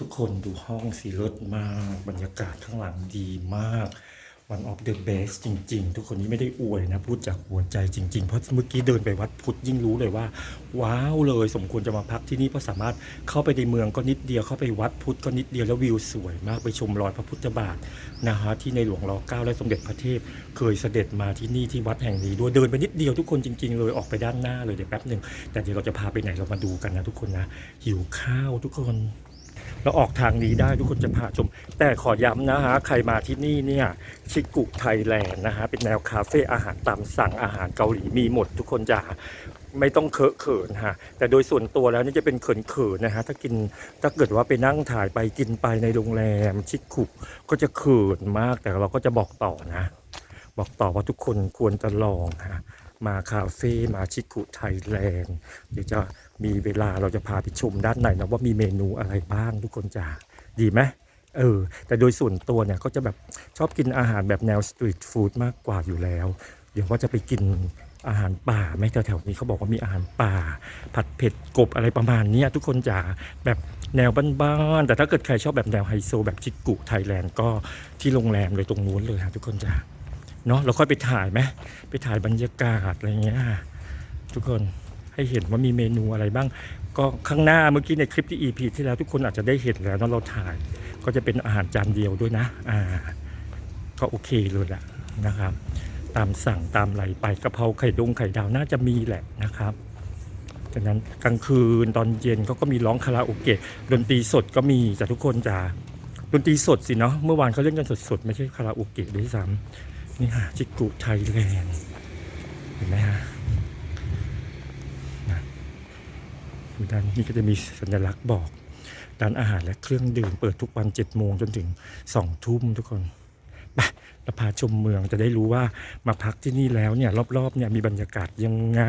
ทุกคนดูห้องสีรถมาก บรรยากาศข้างหลังดีมาก one of the best จริง ๆ ทุกคนนี้ไม่ได้อวยนะ พูดจากหัวใจจริง ๆ เพราะเมื่อกี้เดินไปวัดพุทธยิ่งรู้เลยว่า ว้าวเลยสมควรจะมาพักที่นี่เพราะสามารถเข้าไปในเมืองก็นิดเดียวเข้าไปวัดพุทธก็นิดเดียวแล้ววิวสวยมากไปชมรอยพระพุทธบาทนะฮะที่ในหลวงรอเก้าและสมเด็จพระเทพ เคยเสด็จมาที่นี่ที่วัดแห่งนี้ด้วยเดินไปนิดเดียวทุกคนจริง ๆ เลยออกไปด้านหน้าเลยเดี๋ยวแป๊บหนึ่งแต่เดี๋ยวเราจะพาไปไหนเรามาดูกันนะทุกคนนะหิวข้าวทุกคน เราออกทางนี้ได้ทุกคนจะพาชม แต่ขอย้ำนะฮะ ใครมาที่นี่เนี่ย ชิกุไทยแลนด์นะฮะ เป็นแนวคาเฟ่อาหารตามสั่งอาหารเกาหลีมีหมดทุกคนจะไม่ต้องเคอะเขินฮะ แต่โดยส่วนตัวแล้วนี่จะเป็นเขินเขินนะฮะ ถ้ากินถ้าเกิดว่าไปนั่งถ่ายไปกินไปในโรงแรมชิกุก็จะเขินมากแต่เราก็จะบอกต่อนะ บอกต่อว่าทุกคนควรจะลองฮะมาคาเฟ่มาชิกุไทยแลนด์เดี๋ยวจะ มีเวลาเราจะพาไปชมด้านในนะว่ามีเมนูอะไรบ้างทุกคนจ๋าดีไหมเออแต่โดยส่วนตัวเนี่ยก็จะแบบชอบกินอาหารแบบแนวสตรีทฟู้ดมากกว่าอยู่แล้ว เดี๋ยวว่าจะไปกินอาหารป่าไหมแถวๆนี้เขาบอกว่ามีอาหารป่า ผัดเผ็ดกบอะไรประมาณนี้ทุกคนจ๋าแบบแนวบ้านๆแต่ถ้าเกิดใครชอบแบบแนวไฮโซแบบชิกุไทยแลนด์ก็ที่โรงแรมเลยตรงนู้นเลยฮะทุกคนจ๋าเนาะเราค่อยไปถ่ายไหมไปถ่ายบรรยากาศอะไรเงี้ยทุกคน ให้เห็นว่ามีเมนูอะไรบ้าง ก็ข้างหน้าเมื่อกี้ในคลิปที่ EP ที่แล้วทุกคนอาจจะได้เห็นแล้วเนาะเราถ่าย ก็จะเป็นอาหารจานเดียวด้วยนะ อ่า ก็โอเคเลยแหละนะครับ ตามสั่งตามไหลไปกะเพราไข่ดงไข่ดาวน่าจะมีแหละนะครับจากนั้นกลางคืนตอนเย็นเขาก็มีร้องคาราโอเกะดนตรีสดก็มีจากทุกคนจะดนตรีสดสิเนาะเมื่อวานเขาเล่นกันสดๆ ไม่ใช่คาราโอเกะด้วยซ้ำนี่ฮะจิกุไทยแลนด์เห็นไหมฮะ ดูด้านนี้ก็จะมีสัญลักษณ์บอกร้านอาหารและเครื่องดื่มเปิดทุกวัน7จ็ดโมงจนถึง2องทุ่มทุกคนไปเราพาชมเมืองจะได้รู้ว่ามาพักที่นี่แล้วเนี่ยรอบๆเนี่ยมีบรรยากาศยังไง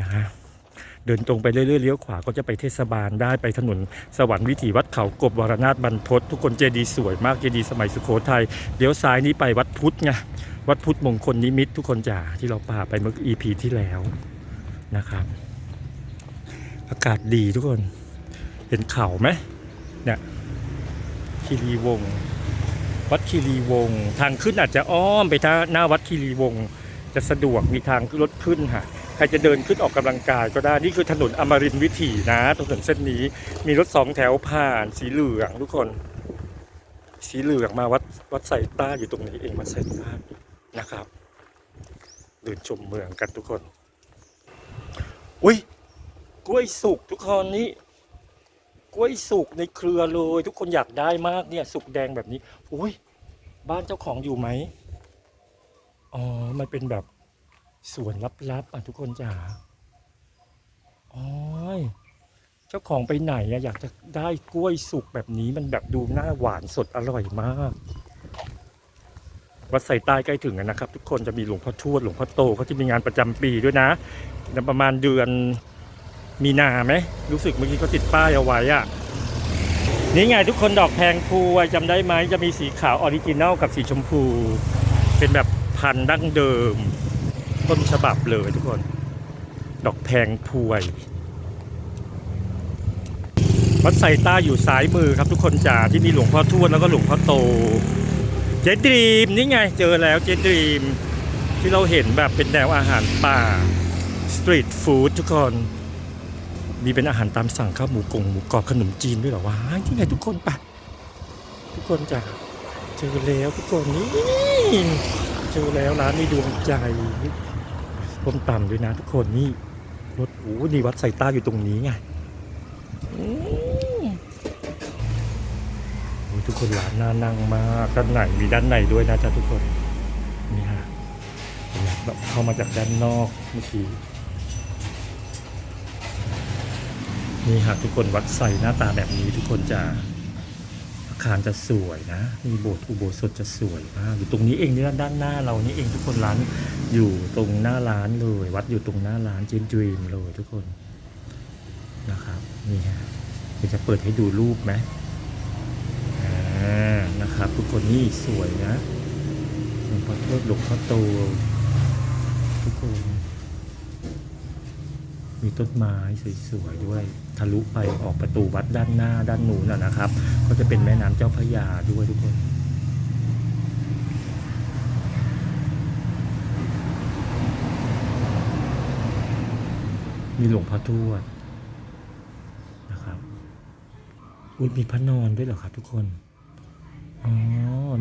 นะฮะเดินตรงไปเรื่อยๆเลี้ยวขวาก็จะไปเทศบาลได้ไปถนนสวรรค์วิถีวัดเขากบวรนาถบรรพตทุกคนเจดีย์สวยมากเจดีย์สมัยสุโขทัยเดี๋ยวซ้ายนี้ไปวัดพุทธไงวัดพุทธมงคลนิมิตทุกคนจ๋าที่เราพาไปเมื่อ EP ที่แล้วนะครับ อากาศดีทุกคน เห็นเขาไหมเนี่ยคีรีวงศ์วัดคีรีวงศ์ทางขึ้นอาจจะอ้อมไปทางหน้าวัดคีรีวงศ์จะสะดวกมีทางรถขึ้นค่ะใครจะเดินขึ้นออกกำลังกายก็ได้ นี่คือถนนอมรินวิถีนะถนนเส้นนี้ มีรถสองแถวผ่าน สีเหลืองทุกคน สีเหลืองมาวัดวัดไซต้าอยู่ตรงนี้เองวัดไซต้านะครับเดินชมเมืองกันทุกคน อุ้ย กล้วยสุกทุกคนนี่กล้วยสุกในเครือเลย ทุกคนอยากได้มากเนี่ย สุกแดงแบบนี้อุ้ยบ้านเจ้าของอยู่ไหมอ๋อ มันเป็นแบบสวนลับๆอะทุกคนจ๋าอ๋อยเจ้าของไปไหนอะอยากจะได้กล้วยสุกแบบนี้มันแบบดูหน้าหวานสดอร่อยมากวัดไซใต้ใกล้ถึงนะครับ ทุกคนจะมีหลวงพ่อทวดหลวงพ่อโตเขาจะมีงานประจำปีด้วยนะประมาณเดือน มีนาไหมรู้สึกเมื่อกี้เขาติดป้ายเอาไว้อะนี่ไงทุกคนดอกแพงพวยจำได้ไหมจะมีสีขาวออริจินัลกับสีชมพู เป็นแบบพันธุ์ดั้งเดิม ต้นฉบับเลยทุกคน ดอกแพงพวยวัดไซต้าอยู่ซ้ายมือครับทุกคนจ๋าที่มีหลวงพ่อทวดแล้วก็หลวงพ่อโต เจดีมนี่ไงเจอแล้วเจดีมที่เราเห็นแบบเป็นแนวอาหารป่าสตรีทฟู้ดทุกคน มีเป็นอาหารตามสั่งข้าวหมูกงหมูกรอบขนมจีนด้วยเหรอวะที่ไงทุกคนปะทุกคนจ้ะเจอแล้วทุกคนนี่เจอแล้วร้านนี้ดวงใจต้มตำด้วยนะทุกคนนี่รถโอ้นี่วัดไซต้าอยู่ตรงนี้ไงอืมโอ้ยทุกคนร้านน่านั่งมากด้านในมีด้านในด้วยนะจ๊ะทุกคนนี่ฮะเห็นไหมแบบเข้ามาจากด้านนอกเมื่อกี้ นี่ฮะทุกคนวัดใส่หน้าตาแบบนี้ทุกคนจะอาคารจะสวยนะมีโบสถ์อุโบสถจะสวยมากอยู่ตรงนี้เองนี่ด้านหน้าเรานี่เองทุกคนร้านอยู่ตรงหน้าร้านเลย วัดอยู่ตรงหน้าร้านเจนดรีมเลยทุกคนนะครับนี่ฮะเดี๋ยวจะเปิดให้ดูรูปไหมอ่านะครับ ทุกคนนี่สวยนะหลวงพ่อทวดหลวงพ่อโตทุกคน มีต้นไม้สวยๆด้วย ทะลุไปออกประตูวัดด้านหน้าด้านนู้นนะนะครับ ก็จะเป็นแม่น้ำเจ้าพระยาด้วยทุกคนมีหลวงพ่อทวดนะครับอุ้ยมีพระนอนด้วยเหรอครับทุกคน อ๋อ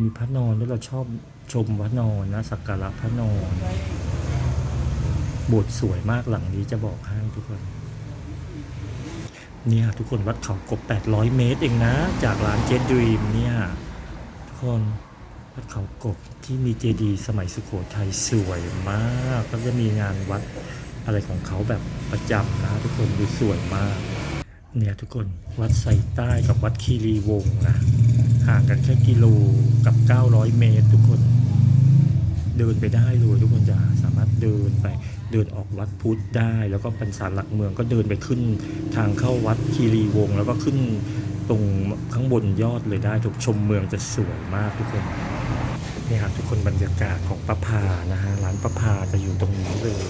มีพระนอนด้วยเราชอบชมพระนอนนะสักการะพระนอน โบสถ์สวยมากหลังนี้จะบอกให้ทุกคนเนี่ยทุกคนวัดเขากบ 800 เมตรเองนะ จากร้านเจดดรีมเนี่ย ทุกคนวัดเขากบที่มีเจดีย์สมัยสุโขทัยสวยมากแล้วจะมีงานวัดอะไรของเขาแบบประจำนะทุกคนดูสวยมาก เนี่ยทุกคนวัดไซใต้กับวัดคีรีวงศ์นะ ห่างกันแค่กิโลกับ 900 เมตร ทุกคน เดินไปได้เลยทุกคนจะสามารถเดินไป เดินออกวัดพุทธได้ แล้วก็เป็นศาลหลักเมืองก็เดินไปขึ้นทางเข้าวัดคีรีวงศ์แล้วก็ขึ้นตรงข้างบนยอดเลยได้ทุกชมเมืองจะสวยมากทุกคนนี่ครับทุกคนบรรยากาศของประพานะฮะร้านประพาจะอยู่ตรงนี้เลย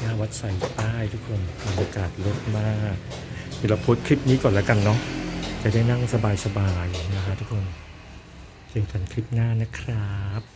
หน้าวัดไซใต้ทุกคนบรรยากาศลิศมากเดี๋ยวเราโพสคลิปนี้ก่อนแล้วกันเนาะจะได้นั่งสบายๆนะฮะทุกคนเจอกันคลิปหน้านะครับ